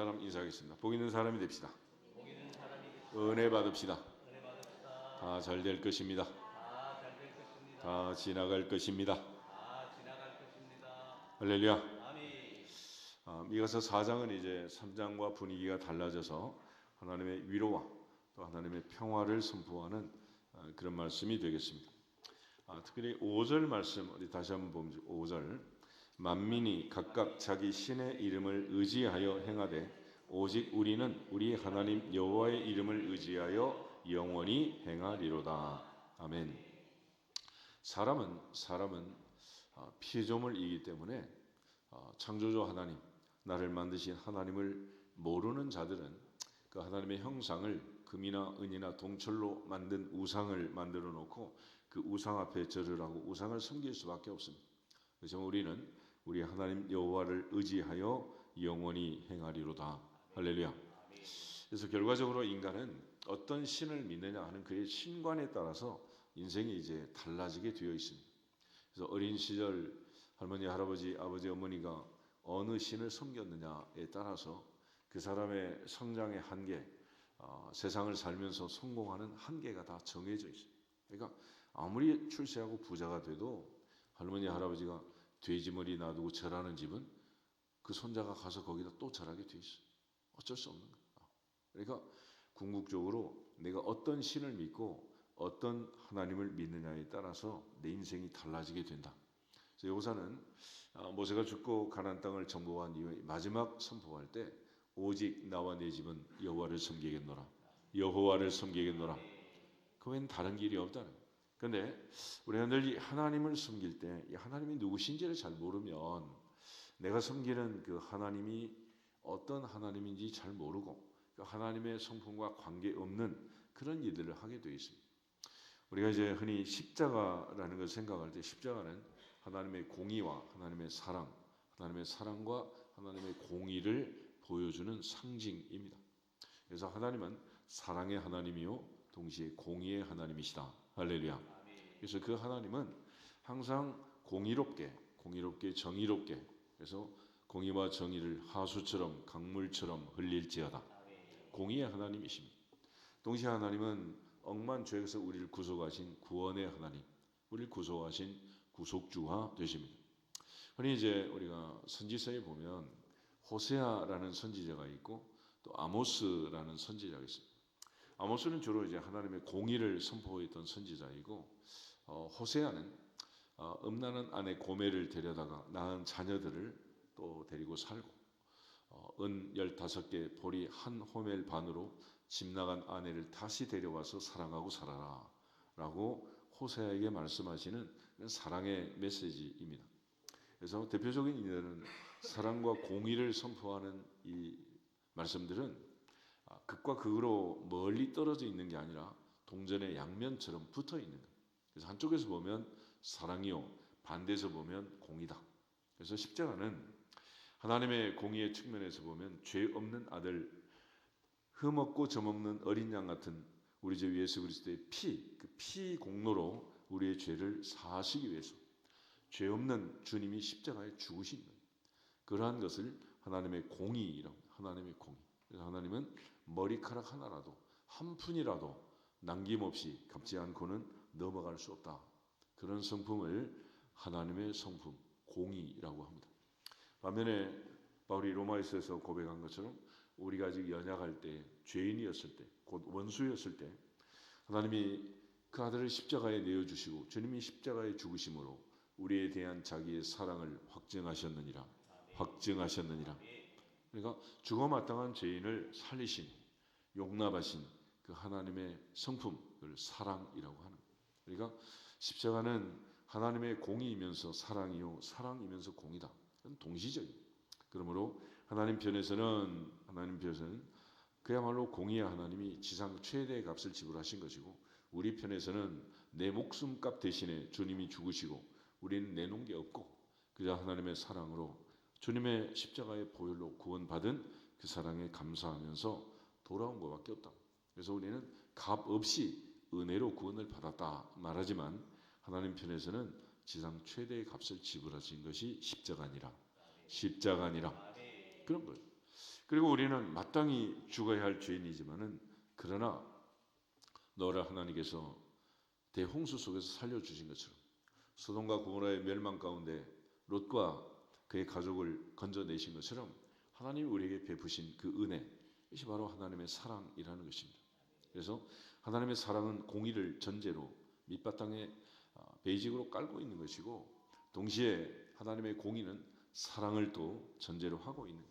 사람 인사하겠습니다. 복 있는 사람이 됩시다. 은혜 받읍시다. 다 잘 될 것입니다. 다 지나갈 것입니다. 할렐루야. 아멘. 아, 미가서 4장은 이제 3장과 분위기가 달라져서 하나님의 위로와 또 하나님의 평화를 선포하는 아, 그런 말씀이 되겠습니다. 아, 특별히 5절 말씀 우리 다시 한번 보면 5절 만민이 각각 자기 신의 이름을 의지하여 행하되 오직 우리는 우리 하나님 여호와의 이름을 의지하여 영원히 행하리로다. 아멘. 사람은 사람은 아, 피조물이기 때문에 어, 창조주 하나님, 나를 만드신 하나님을 모르는 자들은 그 하나님의 형상을 금이나 은이나 동철로 만든 우상을 만들어 놓고 그 우상 앞에 절을 하고 우상을 섬길 수밖에 없습니다. 그래서 우리는 우리 하나님 여호와를 의지하여 영원히 행하리로다. 할렐루야. 그래서 결과적으로 인간은 어떤 신을 믿느냐 하는 그의 신관에 따라서 인생이 이제 달라지게 되어 있습니다. 그래서 어린 시절 할머니, 할아버지, 아버지, 어머니가 어느 신을 섬겼느냐에 따라서 그 사람의 성장의 한계, 어, 세상을 살면서 성공하는 한계가 다 정해져 있어요. 그러니까 아무리 출세하고 부자가 돼도 할머니, 할아버지가 돼지머리 놔두고 절하는 집은 그 손자가 가서 거기다 또 절하게 돼 있어요. 어쩔 수 없는 거예요. 그러니까 궁극적으로 내가 어떤 신을 믿고 어떤 하나님을 믿느냐에 따라서 내 인생이 달라지게 된다. 그래서 여호사는 아, 모세가 죽고 가나안 땅을 정복한 이후에 마지막 선포할 때 오직 나와 내 집은 여호와를 섬기겠노라. 여호와를 섬기겠노라. 그 외엔 다른 길이 없다는. 근데 우리가 늘이 하나님을 섬길 때이 하나님이 누구신지를 잘 모르면 내가 섬기는 그 하나님이 어떤 하나님인지 잘 모르고 그 하나님의 성품과 관계 없는 그런 일들을 하게 되어 있습니다. 우리가 이제 흔히 십자가라는 것을 생각할 때 십자가는 하나님의 공의와 하나님의 사랑, 하나님의 사랑과 하나님의 공의를 보여주는 상징입니다. 그래서 하나님은 사랑의 하나님이요 동시에 공의의 하나님이시다. 할렐루야. 그래서 그 하나님은 항상 공의롭게, 공의롭게, 정의롭게 그래서 공의와 정의를 하수처럼 강물처럼 흘릴지어다. 공의의 하나님이십니다. 동시에 하나님은 억만 죄에서 우리를 구속하신 구원의 하나님, 우리를 구속하신 구속주가 되십니다. 흔히 이제 우리가 선지서에 보면 호세아라는 선지자가 있고 또 아모스라는 선지자가 있습니다. 아모스는 주로 이제 하나님의 공의를 선포했던 선지자이고 어, 호세아는 어, 음란한 아내 고멜을 데려다가 낳은 자녀들을 또 데리고 살고 어, 은 15개 보리 한 호멜 반으로 집 나간 아내를 다시 데려와서 사랑하고 살아라 라고 호세아에게 말씀하시는 사랑의 메시지입니다. 그래서 대표적인 이들은 사랑과 공의를 선포하는 이 말씀들은 아, 극과 극으로 멀리 떨어져 있는 게 아니라 동전의 양면처럼 붙어 있는 거예요. 그래서 한쪽에서 보면 사랑이요, 반대에서 보면 공이다. 그래서 십자가는 하나님의 공의의 측면에서 보면 죄 없는 아들, 흠없고 점없는 어린 양 같은 우리 주 예수 그리스도의 피, 그 피 공로로 우리의 죄를 사하시기 위해서 죄 없는 주님이 십자가에 죽으신. 그러한 것을 하나님의 공의라고 하나님의 공의. 그래서 하나님은 머리카락 하나라도 한 푼이라도 남김없이 갚지 않고는 넘어갈 수 없다. 그런 성품을 하나님의 성품 공의라고 합니다. 반면에 바울이 로마에서 고백한 것처럼 우리가 아직 연약할 때 죄인이었을 때 곧 원수였을 때 하나님이 그 아들을 십자가에 내어 주시고 주님이 십자가에 죽으심으로 우리에 대한 자기의 사랑을 확증하셨느니라 확증하셨느니라 그러니까 죽어 마땅한 죄인을 살리신 용납하신 그 하나님의 성품 을 사랑이라고 하는 그러니까 십자가는 하나님의 공의이면서 사랑이요 사랑이면서 공이다. 그건 동시적인. 그러므로 하나님 편에서는 하나님 편에서는 그야말로 공의의 하나님이 지상 최대의 값을 지불하신 것이고 우리 편에서는 내 목숨값 대신에 주님이 죽으시고 우리는 내놓은 게 없고 그저 하나님의 사랑으로 주님의 십자가의 보혈로 구원받은 그 사랑에 감사하면서 돌아온 것밖에 없다. 그래서 우리는 값 없이 은혜로 구원을 받았다 말하지만 하나님 편에서는 지상 최대의 값을 지불하신 것이 십자가니라. 십자가니라. 그런 거예요. 그리고 우리는 마땅히 죽어야 할 죄인이지만은 그러나 너를 하나님께서 대홍수 속에서 살려 주신 것처럼 소돔과 고모라의 멸망 가운데 롯과 그의 가족을 건져내신 것처럼 하나님이 우리에게 베푸신 그 은혜 이것이 바로 하나님의 사랑이라는 것입니다. 그래서 하나님의 사랑은 공의를 전제로 밑바탕에 아, 베이직으로 깔고 있는 것이고 동시에 하나님의 공의는 사랑을 또 전제로 하고 있는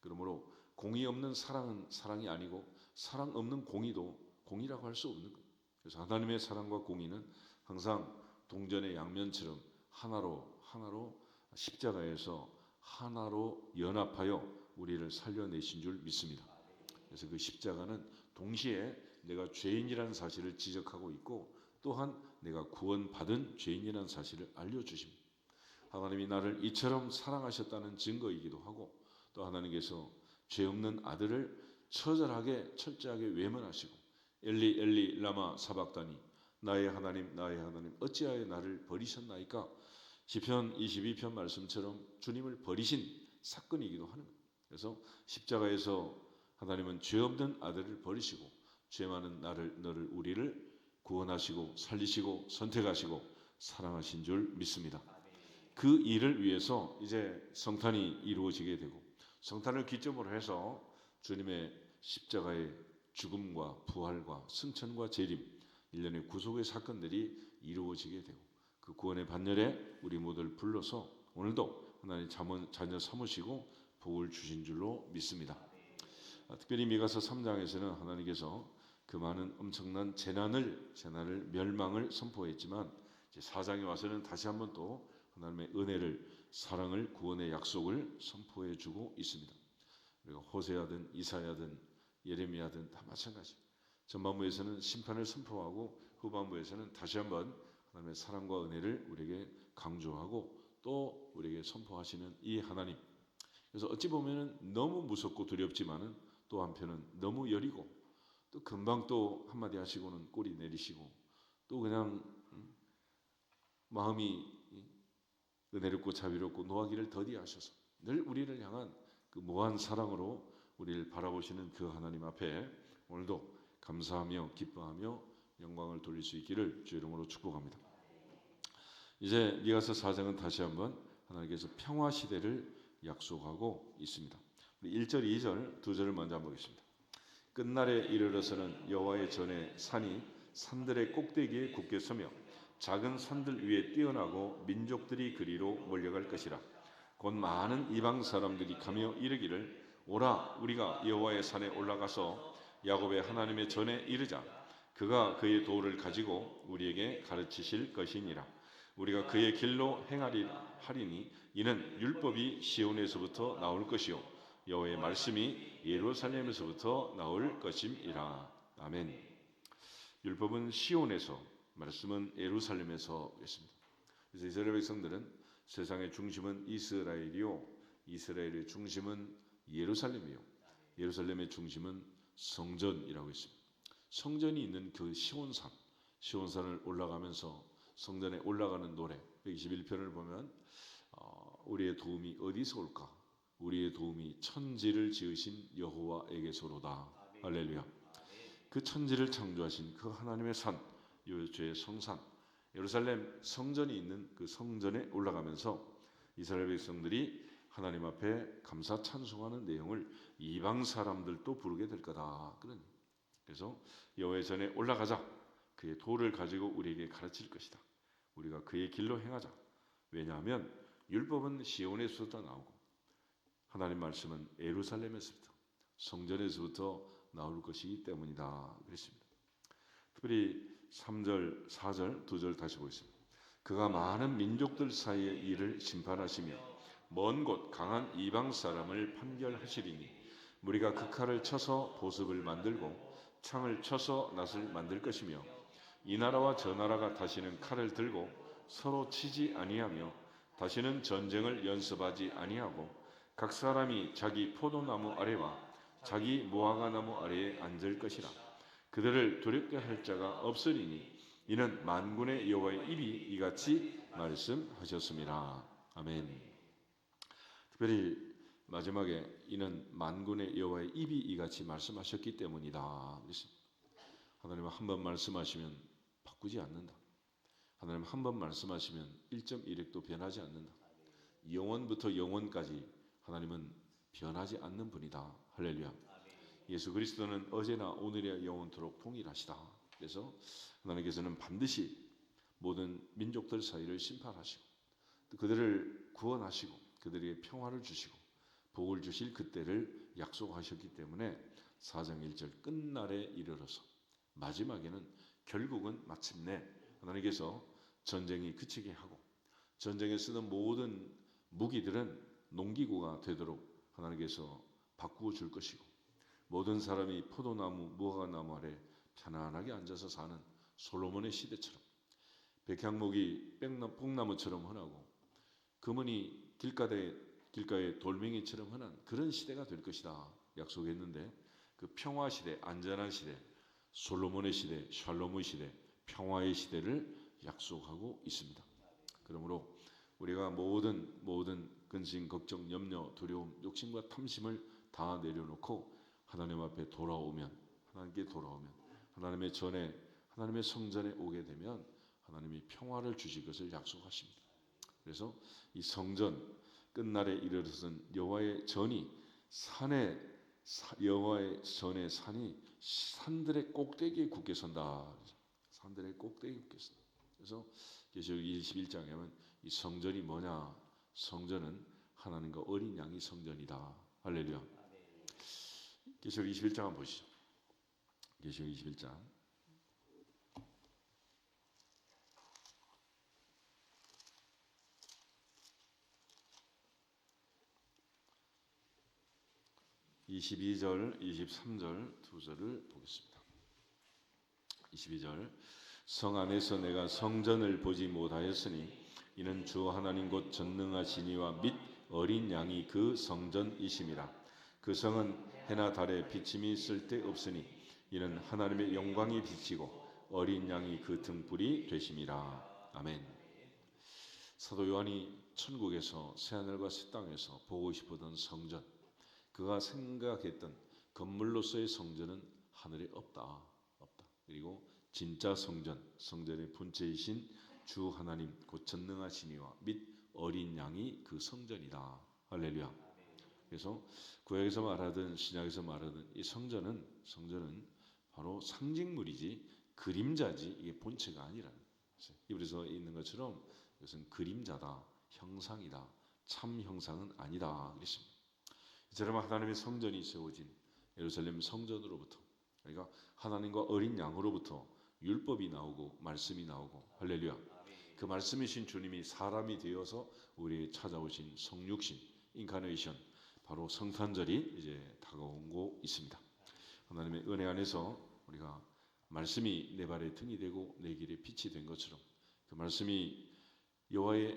그러므로 공의 없는 사랑은 사랑이 아니고 사랑 없는 공의도 공의라고 할 수 없는 것. 그래서 하나님의 사랑과 공의는 항상 동전의 양면처럼 하나로 하나로 십자가에서 하나로 연합하여 우리를 살려내신 줄 믿습니다. 그래서 그 십자가는 동시에 내가 죄인이라는 사실을 지적하고 있고 또한 내가 구원받은 죄인이라는 사실을 알려주십니다. 하나님이 나를 이처럼 사랑하셨다는 증거이기도 하고 또 하나님께서 죄 없는 아들을 처절하게 철저하게 외면하시고 엘리 엘리 라마 사박다니 나의 하나님 나의 하나님 어찌하여 나를 버리셨나이까 시편 22편 말씀처럼 주님을 버리신 사건이기도 하는 거예요. 그래서 십자가에서 하나님은 죄 없는 아들을 버리시고 죄 많은 나를 너를 우리를 구원하시고 살리시고 선택하시고 사랑하신 줄 믿습니다. 그 일을 위해서 이제 성탄이 이루어지게 되고 성탄을 기점으로 해서 주님의 십자가의 죽음과 부활과 승천과 재림 일련의 구속의 사건들이 이루어지게 되고 그 구원의 반열에 우리 모두를 불러서 오늘도 하나님 자녀 삼으시고 복을 주신 줄로 믿습니다. 아, 특별히 미가서 3장에서는 하나님께서 그 많은 엄청난 재난을 재난을 멸망을 선포했지만 4장에 와서는 다시 한번 또 하나님의 은혜를 사랑을 구원의 약속을 선포해 주고 있습니다. 그리고 호세아든 이사야든 예레미야든 다 마찬가지. 전반부에서는 심판을 선포하고 후반부에서는 다시 한번 하나님의 사랑과 은혜를 우리에게 강조하고 또 우리에게 선포하시는 이 하나님. 그래서 어찌 보면은 너무 무섭고 두렵지만은 또 한편은 너무 여리고 또 금방 또 한마디 하시고는 꼬리 내리시고 또 그냥 음, 마음이 은혜롭고 자비롭고 노하기를 더디하셔서 늘 우리를 향한 그 무한 사랑으로 우리를 바라보시는 그 하나님 앞에 오늘도 감사하며 기뻐하며 영광을 돌릴 수 있기를 주 이름으로 축복합니다. 이제 미가서 4장은 다시 한번 하나님께서 평화 시대를 약속하고 있습니다. 우리 1절, 2절 두 절을 먼저 한번 보겠습니다. 끝날에 이르러서는 여호와의 전에 산이 산들의 꼭대기에 굳게 서며 작은 산들 위에 뛰어나고 민족들이 그리로 몰려갈 것이라. 곧 많은 이방 사람들이 가며 이르기를 오라 우리가 여호와의 산에 올라가서 야곱의 하나님의 전에 이르자. 그가 그의 도를 가지고 우리에게 가르치실 것이니라. 우리가 그의 길로 행하리 하리니 이는 율법이 시온에서부터 나올 것이요 여호와의 말씀이 예루살렘에서부터 나올 것임이라. 아멘. 율법은 시온에서 말씀은 예루살렘에서 했습니다. 그래서 이스라엘 백성들은 세상의 중심은 이스라엘이요 이스라엘의 중심은 예루살렘이요 예루살렘의 중심은 성전이라고 했습니다. 성전이 있는 그 시온산 시온산을 올라가면서 성전에 올라가는 노래 121편을 보면 어, 우리의 도움이 어디서 올까? 우리의 도움이 천지를 지으신 여호와에게서로다. 할렐루야. 그 천지를 창조하신 그 하나님의 산, 요죄의 성산, 예루살렘 성전이 있는 그 성전에 올라가면서 이스라엘 백성들이 하나님 앞에 감사 찬송하는 내용을 이방 사람들도 부르게 될 거다. 그런. 그래서 여호와의 전에 올라가자. 그의 도를 가지고 우리에게 가르칠 것이다. 우리가 그의 길로 행하자. 왜냐하면 율법은 시온에서부터 나오고 하나님 말씀은 예루살렘에서부터 성전에서부터 나올 것이기 때문이다. 그랬습니다. 특별히 3절, 4절, 2절 다시 보겠습니다. 그가 많은 민족들 사이의 일을 심판하시며 먼 곳 강한 이방 사람을 판결하시리니 우리가 그 칼을 쳐서 보습을 만들고 창을 쳐서 낫을 만들 것이며 이 나라와 저 나라가 다시는 칼을 들고 서로 치지 아니하며 다시는 전쟁을 연습하지 아니하고 각 사람이 자기 포도나무 아래와 자기 무화과나무 아래에 앉을 것이라 그들을 두렵게 할 자가 없으리니 이는 만군의 여호와의 입이 이같이 말씀하셨습니다. 아멘. 특별히 마지막에 이는 만군의 여호와의 입이 이같이 말씀하셨기 때문이다. 하나님은 한 번 말씀하시면 바꾸지 않는다. 하나님 한 번 말씀하시면 1.1핵도 변하지 않는다. 영원부터 영원까지 하나님은 변하지 않는 분이다. 할렐루야. 예수 그리스도는 어제나 오늘이야 영원토록 동일하시다. 그래서 하나님께서는 반드시 모든 민족들 사이를 심판하시고 또 그들을 구원하시고 그들에게 평화를 주시고 복을 주실 그때를 약속하셨기 때문에 사장 1절 끝날에 이르러서 마지막에는 결국은 마침내 하나님께서 전쟁이 그치게 하고 전쟁에 쓰는 모든 무기들은 농기구가 되도록 하나님께서 바꾸어 줄 것이고 모든 사람이 포도나무 무화과나무 아래 편안하게 앉아서 사는 솔로몬의 시대처럼 백향목이 뽕나무처럼 흔하고 금은이 길가에 길가에 돌멩이처럼 흔한 그런 시대가 될 것이다 약속했는데 그 평화 시대, 안전한 시대, 솔로몬의 시대, 샬롬의 시대, 평화의 시대를 약속하고 있습니다. 그러므로 우리가 모든 모든 근심, 걱정, 염려, 두려움, 욕심과 탐심을 다 내려놓고 하나님 앞에 돌아오면 하나님께 돌아오면 하나님의 전에 하나님의 성전에 오게 되면 하나님이 평화를 주실 것을 약속하십니다. 그래서 이 성전 끝날에 이르러선 여호와의 전이 산에 사- 여호와의 전의 산이 산들의 꼭대기에 굳게 선다. 산들의 꼭대기에 굳게 선다. 그래서 계시록 21장에 하면 이 성전이 뭐냐? 성전은 하나님과 어린 양이 성전이다. 할렐루야. 계시록 21장 한번 보시죠. 계시록 21장. (22절) (23절) 두 절을 보겠습니다 (22절) 성 안에서 내가 성전을 보지 못하였으니 이는 주 하나님 곧 전능하시니와 및 어린 양이 그 성전이심이라 그 성은 해나 달에 비침이 쓸데 없으니 이는 하나님의 영광이 비치고 어린 양이 그 등불이 되심이라 아멘. 사도 요한이 천국에서 새 하늘과 새 땅에서 보고 싶었던 성전, 그가 생각했던 건물로서의 성전은 하늘에 없다, 없다. 그리고 진짜 성전, 성전의 본체이신 주 하나님 곧 전능하시니와 및 어린 양이 그 성전이다. 할렐루야. 그래서 구약에서 말하든 신약에서 말하든 이 성전은 성전은 바로 상징물이지 그림자지 이게 본체가 거죠. 이브리서 있는 것처럼 이것은 그림자다, 형상이다, 참 형상은 아니다 그랬습니다. 이처럼 하나님의 성전이 세워진 예루살렘 성전으로부터 그러니까 하나님과 어린 양으로부터 율법이 나오고 말씀이 나오고 할렐루야. 그 말씀이신 주님이 사람이 되어서 우리에 찾아오신 성육신 인카네이션 바로 성탄절이 이제 다가오고 있습니다. 하나님의 은혜 안에서 우리가 말씀이 내 발의 등이 되고 내 길에 빛이 된 것처럼 그 말씀이 여호와의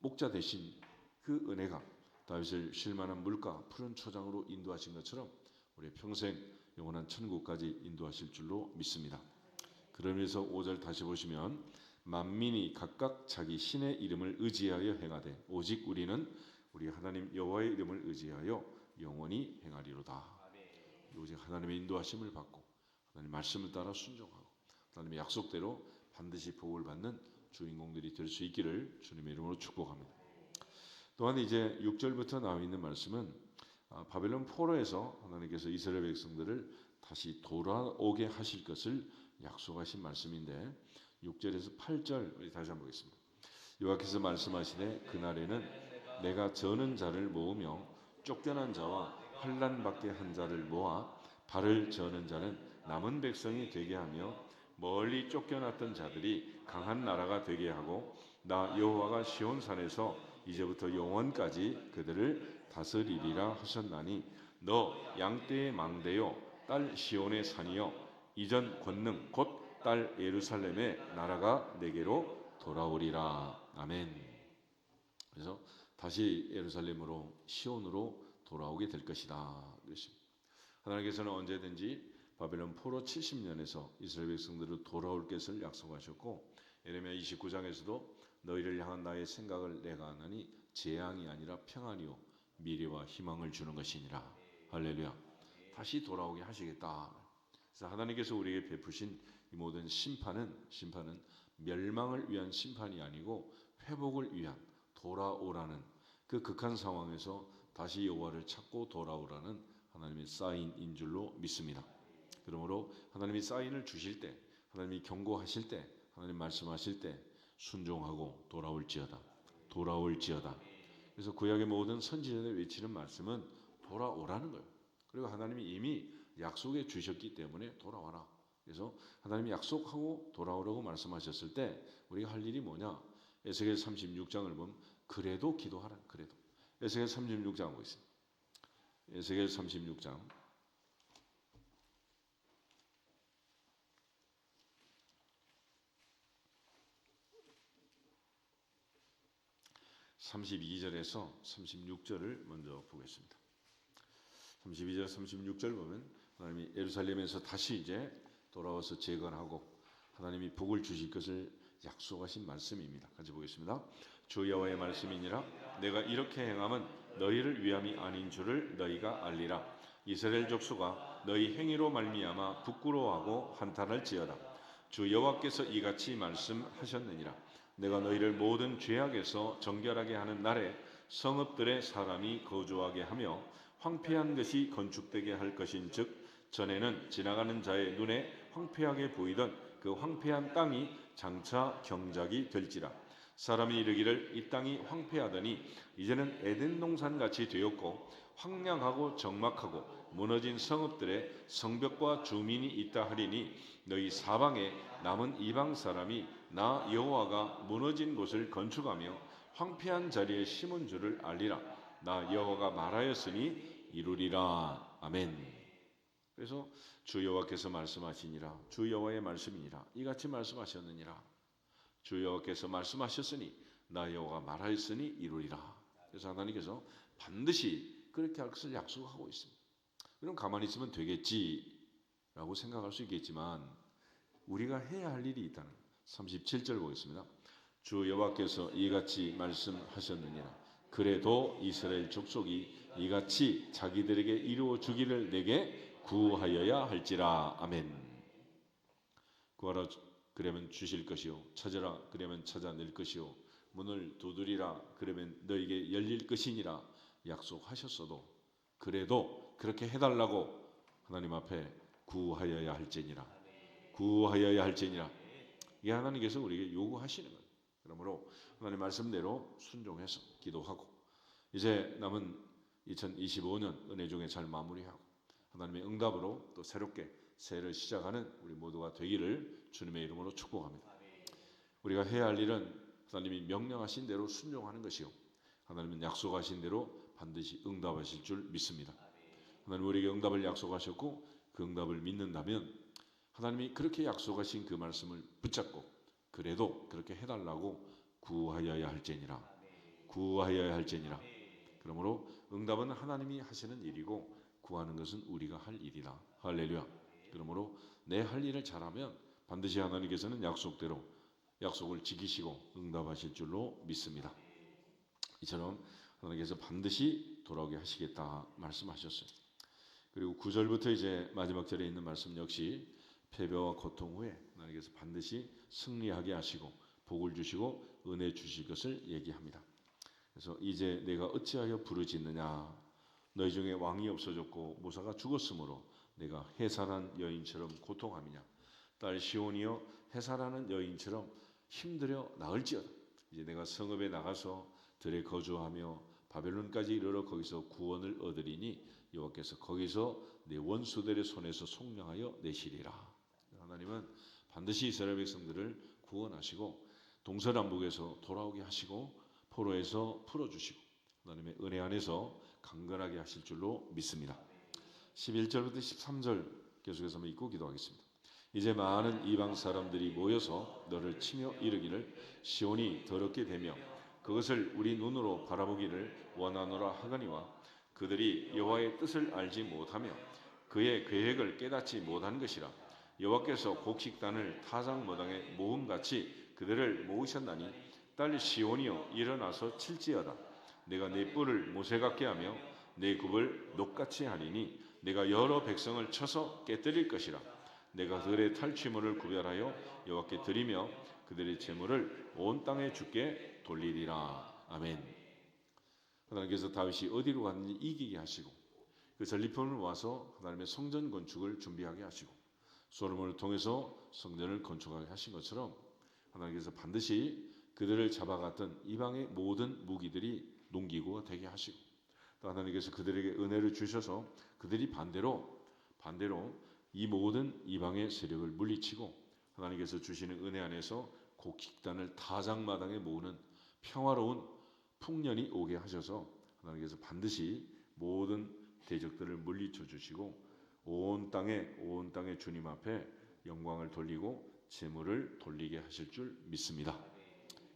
목자 되신 그 은혜가 다윗을 쉴만한 물가 푸른 초장으로 인도하신 것처럼 우리 평생 영원한 천국까지 인도하실 줄로 믿습니다. 그러면서 5절 다시 보시면 만민이 각각 자기 신의 이름을 의지하여 행하되 오직 우리는 우리 하나님 여호와의 이름을 의지하여 영원히 행하리로다. 오직 하나님의 인도하심을 받고 하나님 말씀을 따라 순종하고 하나님의 약속대로 반드시 복을 받는 주인공들이 될 수 있기를 주님의 이름으로 축복합니다. 또한 이제 6절부터 나와 있는 말씀은 아, 바벨론 포로에서 하나님께서 이스라엘 백성들을 다시 돌아오게 하실 것을 약속하신 말씀인데 6절에서 8절 우리 다시 한번 보겠습니다. 여호와께서 말씀하시되 그날에는 내가 저는 자를 모으며 쫓겨난 자와 환난 받게 한 자를 모아 발을 저는 자는 남은 백성이 되게 하며 멀리 쫓겨났던 자들이 강한 나라가 되게 하고 나 여호와가 시온 산에서 이제부터 영원까지 그들을 다스리리라 하셨나니 너 양떼의 망대요 딸 시온의 산이요 이전 권능 곧 딸 예루살렘의 나라가 내게로 돌아오리라 아멘. 그래서 다시 예루살렘으로 시온으로 돌아오게 될 것이다. 하나님께서는 언제든지 바벨론 포로 70년에서 이스라엘 백성들을 돌아올 것을 약속하셨고 예레미야 29장에서도 너희를 향한 나의 생각을 내가 하나니 재앙이 아니라 평안이요 미래와 희망을 주는 것이니라. 할렐루야. 다시 돌아오게 하시겠다. 그래서 하나님께서 우리에게 베푸신 이 모든 심판은 심판은 멸망을 위한 심판이 아니고 회복을 위한 돌아오라는 그 극한 상황에서 다시 여호와를 찾고 돌아오라는 하나님의 사인인 줄로 믿습니다. 그러므로 하나님이 사인을 주실 때, 하나님이 경고하실 때, 하나님 말씀하실 때 순종하고 돌아올지어다. 돌아올지어다. 그래서 구약의 모든 선지자들 외치는 말씀은 돌아오라는 거예요. 그리고 하나님이 이미 약속해 주셨기 때문에 돌아와라. 그래서 하나님이 약속하고 돌아오라고 말씀하셨을 때 우리가 할 일이 뭐냐? 에스겔 36장을 보면 그래도 기도하라. 그래도. 에스겔 36장 하고 있어요. 에스겔 36장 32절에서 36절을 먼저 보겠습니다. 32절 36절 보면 하나님이 예루살렘에서 다시 이제 돌아와서 재건하고 하나님이 복을 주실 것을 약속하신 말씀입니다. 같이 보겠습니다. 주 여호와의 말씀이니라 내가 이렇게 행함은 너희를 위함이 아닌 줄을 너희가 알리라. 이스라엘 족수가 너희 행위로 말미암아 부끄러워하고 한탄할지어다. 주 여호와께서 이같이 말씀하셨느니라. 내가 너희를 모든 죄악에서 정결하게 하는 날에 성읍들의 사람이 거주하게 하며 황폐한 것이 건축되게 할 것인즉 전에는 지나가는 자의 눈에 황폐하게 보이던 그 황폐한 땅이 장차 경작이 될지라. 사람이 이르기를 이 땅이 황폐하더니 이제는 에덴 동산 같이 되었고 황량하고 적막하고 무너진 성읍들의 성벽과 주민이 있다 하리니 너희 사방에 남은 이방 사람이 나 여호와가 무너진 곳을 건축하며 황폐한 자리에 심은 줄을 알리라. 나 여호와가 말하였으니 이루리라. 아멘. 그래서 주 여호와께서 말씀하시니라 주 여호와의 말씀이니라 이같이 말씀하셨느니라 주 여호와께서 말씀하셨으니 나 여호와가 말하였으니 이루리라. 그래서 하나님께서 반드시 그렇게 할 것을 약속하고 있습니다. 그럼 가만히 있으면 되겠지라고 생각할 수 있겠지만 우리가 해야 할 일이 있다는 37절 보겠습니다. 주 여호와께서 이같이 말씀하셨느니라. 그래도 이스라엘 족속이 이같이 자기들에게 이루어 주기를 내게 구하여야 할지라. 아멘. 구하라 그러면 주실 것이요 찾으라 그러면 찾아낼 것이요 문을 두드리라 그러면 너에게 열릴 것이니라 약속하셨어도 그래도 그렇게 해달라고 하나님 앞에 구하여야 할지니라 구하여야 할지니라 이 하나님께서 우리에게 요구하시는 거예요. 그러므로 하나님 말씀대로 순종해서 기도하고 이제 남은 2025년 은혜 중에 잘 마무리하고 하나님의 응답으로 또 새롭게 새해를 시작하는 우리 모두가 되기를 주님의 이름으로 축복합니다. 우리가 해야 할 일은 하나님이 명령하신 대로 순종하는 것이요. 하나님은 약속하신 대로 반드시 응답하실 줄 믿습니다. 하나님 우리에게 응답을 약속하셨고 그 응답을 믿는다면 하나님이 그렇게 약속하신 그 말씀을 붙잡고 그래도 그렇게 해달라고 구하여야 할지니라. 구하여야 할지니라. 그러므로 응답은 하나님이 하시는 일이고 구하는 것은 우리가 할 일이다. 할렐루야. 그러므로 내 할 일을 잘하면 반드시 하나님께서는 약속대로 약속을 지키시고 응답하실 줄로 믿습니다. 이처럼 하나님께서 반드시 돌아오게 하시겠다 말씀하셨어요. 그리고 9절부터 이제 마지막 절에 있는 말씀 역시 패배와 고통 후에 하나님께서 반드시 승리하게 하시고 복을 주시고 은혜 주실 것을 얘기합니다. 그래서 이제 내가 어찌하여 부르짖느냐 너희 중에 왕이 없어졌고 모사가 죽었으므로 내가 해산한 여인처럼 고통함이냐? 딸 시온이여 해산하는 여인처럼 힘들여 나을지어다. 이제 내가 성읍에 나가서 들에 거주하며 바벨론까지 이르러 거기서 구원을 얻으리니 여호와께서 거기서 내 원수들의 손에서 속량하여 내시리라. 하나님은 반드시 이스라엘 백성들을 구원하시고 동서남북에서 돌아오게 하시고 포로에서 풀어주시고 하나님의 은혜 안에서 강건하게 하실 줄로 믿습니다. 11절부터 13절 계속해서 읽고 기도하겠습니다. 이제 많은 이방 사람들이 모여서 너를 치며 이르기를 시온이 더럽게 되며 그것을 우리 눈으로 바라보기를 원하노라 하거니와 그들이 여호와의 뜻을 알지 못하며 그의 계획을 깨닫지 못한 것이라 여호와께서 곡식단을 타작 마당에 모음같이 그들을 모으셨나니 딸 시온이여 일어나서 칠지어다 내가 내 뿔을 모세 같게 하며 내 굽을 녹같이 하리니 내가 여러 백성을 쳐서 깨뜨릴 것이라 내가 그들의 탈취물을 구별하여 여호와께 드리며 그들의 재물을 온 땅에 주께 돌리리라 아멘. 하나님께서 다윗이 어디로 갔는지 이기게 하시고 그 전리품을 와서 하나님의 성전 건축을 준비하게 하시고 소로몬을 통해서 성전을 건축하게 하신 것처럼 하나님께서 반드시 그들을 잡아갔던 이방의 모든 무기들이 농기구가 되게 하시고 또 하나님께서 그들에게 은혜를 주셔서 그들이 반대로 반대로 이 모든 이방의 세력을 물리치고 하나님께서 주시는 은혜 안에서 곡식단을 타작마당에 모으는 평화로운 풍년이 오게 하셔서 하나님께서 반드시 모든 대적들을 물리쳐 주시고 온 땅에 온 땅의 주님 앞에 영광을 돌리고 재물을 돌리게 하실 줄 믿습니다.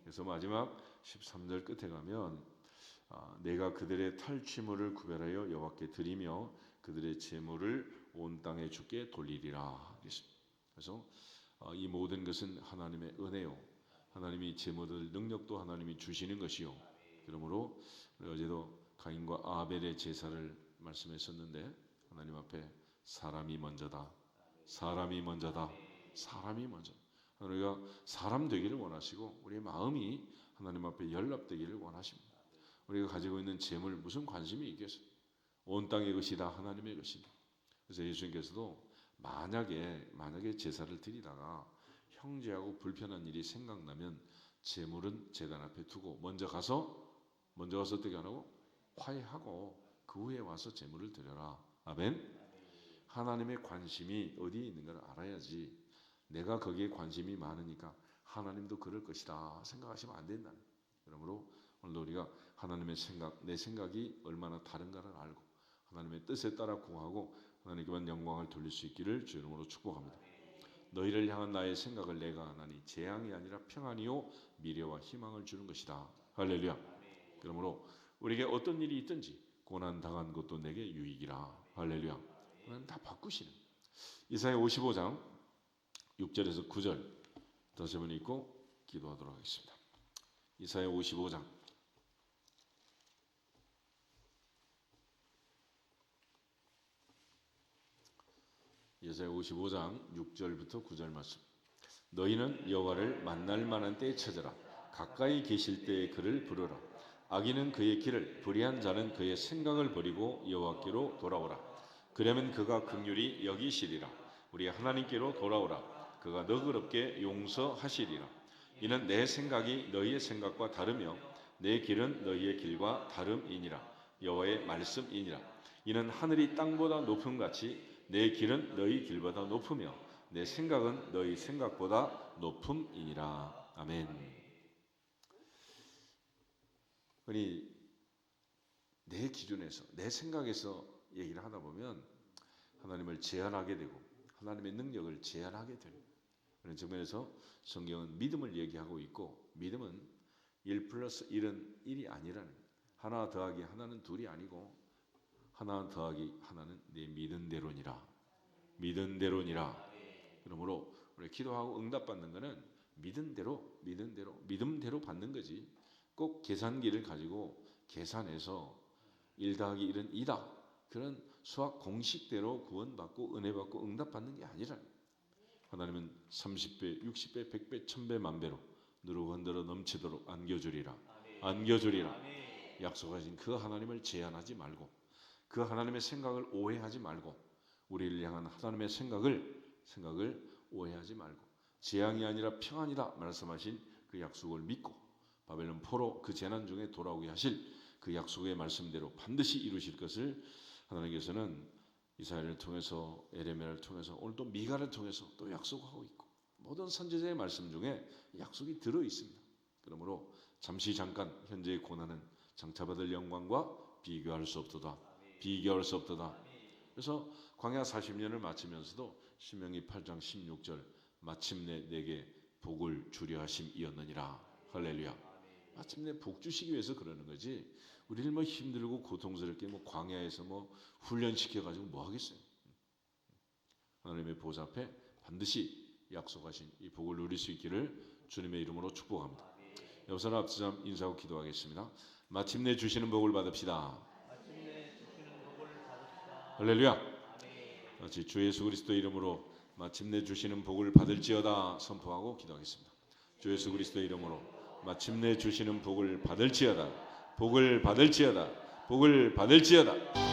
그래서 마지막 13절 끝에 가면 아, 내가 그들의 탈취물을 구별하여 여호와께 드리며 그들의 재물을 온 땅에 주께 돌리리라. 그래서 아, 이 모든 것은 하나님의 은혜요. 하나님이 재물을 능력도 하나님이 주시는 것이요. 그러므로 우리 어제도 가인과 아벨의 제사를 말씀했었는데 하나님 앞에 사람이 먼저다. 사람이 먼저다. 사람이 먼저. 우리가 사람 되기를 원하시고 우리의 마음이 하나님 앞에 연락되기를 원하십니다. 우리가 가지고 있는 재물 무슨 관심이 있겠어요? 온 땅의 것이 다 하나님의 것이다. 그래서 예수님께서도 만약에 만약에 제사를 드리다가 형제하고 불편한 일이 생각나면 재물은 제단 앞에 두고 먼저 가서 먼저 가서 어떻게 하라고 화해하고 그 후에 와서 재물을 드려라. 아멘. 하나님의 관심이 어디에 있는 걸 알아야지. 내가 거기에 관심이 많으니까 하나님도 그럴 것이다 생각하시면 안 된다. 그러므로 오늘도 우리가 하나님의 생각, 내 생각이 얼마나 다른가를 알고 하나님의 뜻에 따라 구하고 하나님께만 영광을 돌릴 수 있기를 주 이름으로 축복합니다. 너희를 향한 나의 생각을 내가 하나니 재앙이 아니라 평안이요 미래와 희망을 주는 것이다. 할렐루야. 그러므로 우리에게 어떤 일이 있든지 고난 당한 것도 내게 유익이라. 할렐루야. 그는 다 바꾸시는. 이사야 55장 6절에서 9절 다시 한번 읽고 기도하도록 하겠습니다. 이사야 55장 이사야 55장 6절부터 9절 말씀. 너희는 여호와를 만날 만한 때에 찾으라. 가까이 계실 때에 그를 부르라. 악인은 그의 길을, 불의한 자는 그의 생각을 버리고 여호와께로 돌아오라. 그러면 그가 긍휼히 여기시리라. 우리 하나님께로 돌아오라. 그가 너그럽게 용서하시리라. 이는 내 생각이 너희의 생각과 다르며 내 길은 너희의 길과 다름이니라. 여호와의 말씀이니라. 이는 하늘이 땅보다 높음 같이 내 길은 너희 길보다 높으며 내 생각은 너희 생각보다 높음이니라. 아멘. 그러니 내 기준에서 내 생각에서 얘기를 하다 보면 하나님을 제한하게 되고 하나님의 능력을 제한하게 됩니다. 그런 측면에서 성경은 믿음을 얘기하고 있고 믿음은 1 플러스 1은 1이 아니라는. 하나 더하기 하나는 둘이 아니고 하나 더하기 하나는 내 믿은 대로니라. 믿은 대로니라. 그러므로 우리 기도하고 응답받는 거는 믿은 대로 믿은 대로 믿음대로 받는 거지. 꼭 계산기를 가지고 계산해서 1 더하기 1은 2다. 그런 수학 공식대로 구원받고 은혜받고 응답받는 게 아니라 하나님은 30배, 60배, 100배, 1000배, 만배로 누르고 흔들어 넘치도록 안겨주리라. 안겨주리라. 약속하신 그 하나님을 제한하지 말고 그 하나님의 생각을 오해하지 말고 우리를 향한 하나님의 생각을 생각을 오해하지 말고 재앙이 아니라 평안이다 말씀하신 그 약속을 믿고 바벨론 포로 그 재난 중에 돌아오게 하실 그 약속의 말씀대로 반드시 이루실 것을 하나님께서는 이사야를 통해서 에레미야를 통해서 오늘 또 미가를 통해서 또 약속하고 있고 모든 선지자의 말씀 중에 약속이 들어 있습니다. 그러므로 잠시 잠깐 현재의 고난은 장차받을 영광과 비교할 수 없도다. 비교할 수 없도다. 그래서 광야 40년을 마치면서도 신명기 8장 16절 마침내 내게 복을 주려 하심이었느니라. 할렐루야. 마침내 복 주시기 위해서 그러는 거지. 우리를 뭐 힘들고 고통스럽게 뭐 광야에서 뭐 훈련시켜 가지고 뭐 하겠어요. 하나님의 보좌 앞에 반드시 약속하신 이 복을 누릴 수 있기를 주님의 이름으로 축복합니다. 여기서는 앞서잠 인사하고 기도하겠습니다. 마침내 주시는 복을 받읍시다. 마침내 주시는 복을 받읍시다. 할렐루야. 같이 주 예수 그리스도 이름으로 마침내 주시는 복을 받을지어다 선포하고 기도하겠습니다. 주 예수 그리스도 이름으로 마침내 주시는 복을 받을지어다. 복을 받을지어다. 복을 받을지어다.